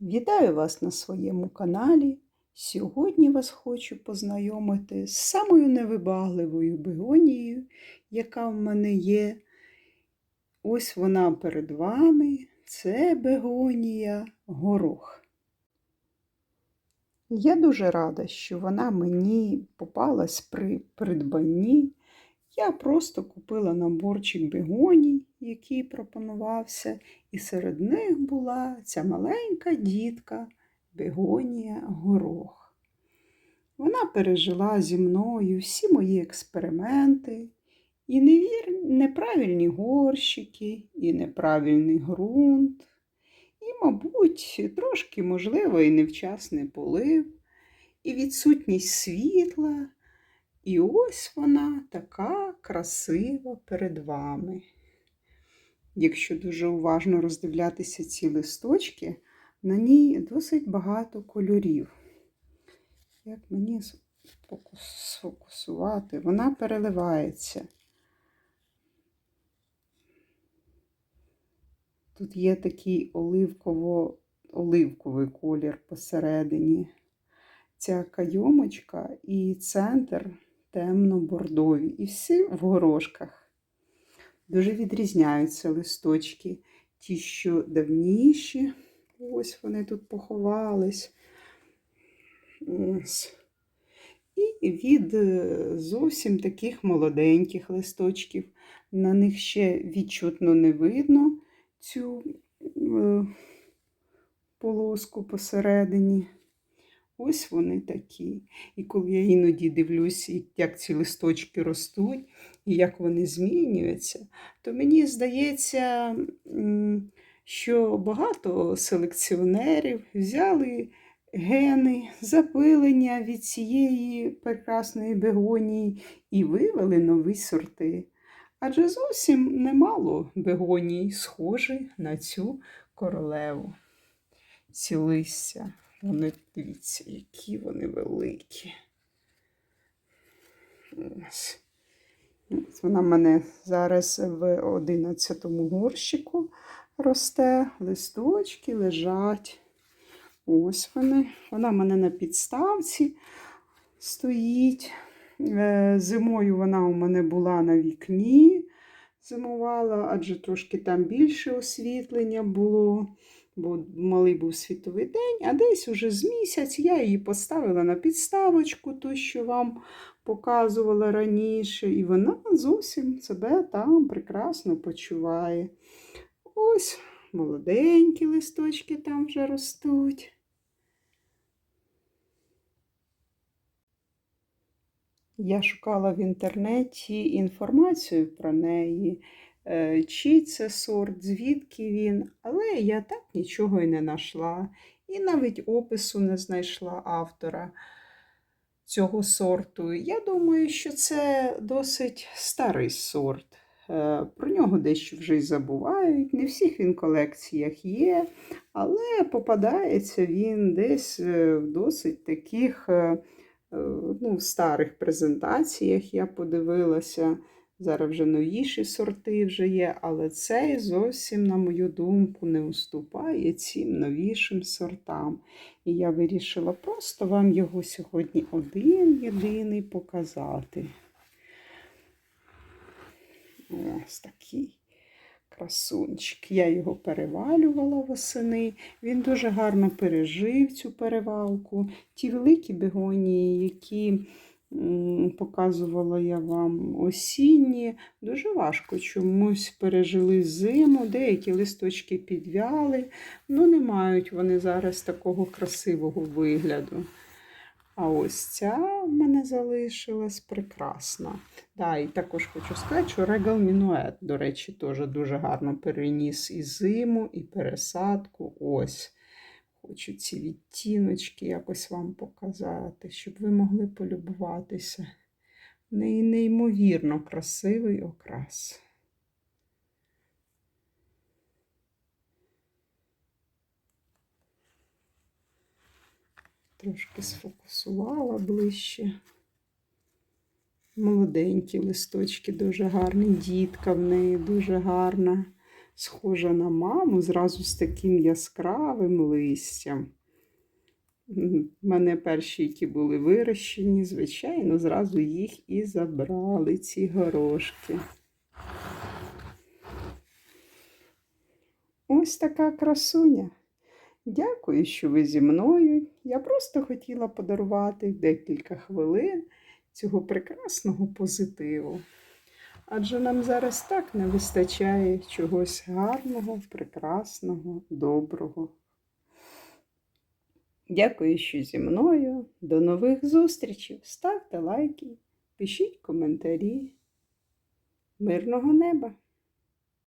Вітаю вас на своєму каналі. Сьогодні вас хочу познайомити з самою невибагливою бегонією, яка в мене є. Ось вона перед вами. Це бегонія горох. Я дуже рада, що вона мені попалась при придбанні. Я просто купила наборчик бегоній, який пропонувався, і серед них була ця маленька дітка Бегонія Горох. Вона пережила зі мною всі мої експерименти, і невір... неправильні горщики, і неправильний ґрунт, і, мабуть, трошки, можливо, і невчасний полив, і відсутність світла. І ось вона така красива перед вами. Якщо дуже уважно роздивлятися ці листочки, на ній досить багато кольорів. Як мені сфокусувати? Вона переливається. Тут є такий оливково, оливковий колір посередині. Ця кайомочка і центр темно-бордові. І всі в горошках. Дуже відрізняються листочки. Ті, що давніші, ось вони тут поховались. Ось. І від е, зовсім таких молоденьких листочків. На них ще відчутно не видно цю е, полоску посередині. Ось вони такі. І коли я іноді дивлюсь, як ці листочки ростуть, і як вони змінюються, то мені здається, що багато селекціонерів взяли гени, запилення від цієї прекрасної бегонії і вивели нові сорти. Адже зовсім немало бегоній схожі на цю королеву. Ці. Вони, дивіться, які вони великі. Ось. Вона в мене зараз в 11 горщику росте, листочки лежать. Ось вони. Вона в мене на підставці стоїть. Е, зимою вона у мене була на вікні, зимувала, адже трошки там більше освітлення було бо малий був світовий день, а десь уже з місяць я її поставила на підставочку, ту, що вам показувала раніше, і вона зовсім себе там прекрасно почуває. Ось молоденькі листочки там вже ростуть. Я шукала в інтернеті інформацію про неї. Е, чий це сорт, звідки він, але я так нічого і не знайшла. І навіть опису не знайшла автора цього сорту. Я думаю, що це досить старий сорт. Е, про нього дещо вже й забувають. Не всіх він в колекціях є, але попадається він десь е, в досить таких ну, старих презентаціях, я подивилася. Зараз вже новіші сорти вже є, але цей зовсім, на мою думку, не уступає цим новішим сортам. І я вирішила просто вам його сьогодні один єдиний показати. Ось такий красунчик. Я його перевалювала восени. Він дуже гарно пережив цю перевалку. Ті великі бегонії, які показувала я вам осінні, дуже важко чомусь пережили зиму, деякі листочки підвяли, ну не мають вони зараз такого красивого вигляду. А ось ця в мене залишилась прекрасна. Да, І також хочу сказати, що регал мінует, до речі, теж дуже гарно переніс і зиму, і пересадку. Ось. Хочу ці відтіночки якось вам показати, щоб ви могли полюбуватися. В неї неймовірно красивий окрас. Трошки сфокусувала ближче. Молоденькі листочки дуже гарні, дітка в неї дуже гарна. Схожа на маму, зразу з таким яскравим листям. В мене перші, які були вирощені, звичайно, зразу їх і забрали, ці горошки. Ось така красуня. Дякую, що ви зі мною. Я просто хотіла подарувати декілька хвилин цього прекрасного позитиву. Адже нам зараз так не вистачає чогось гарного, прекрасного, доброго. Дякую, що зі мною. До нових зустрічей. Ставте лайки, пишіть коментарі. Мирного неба!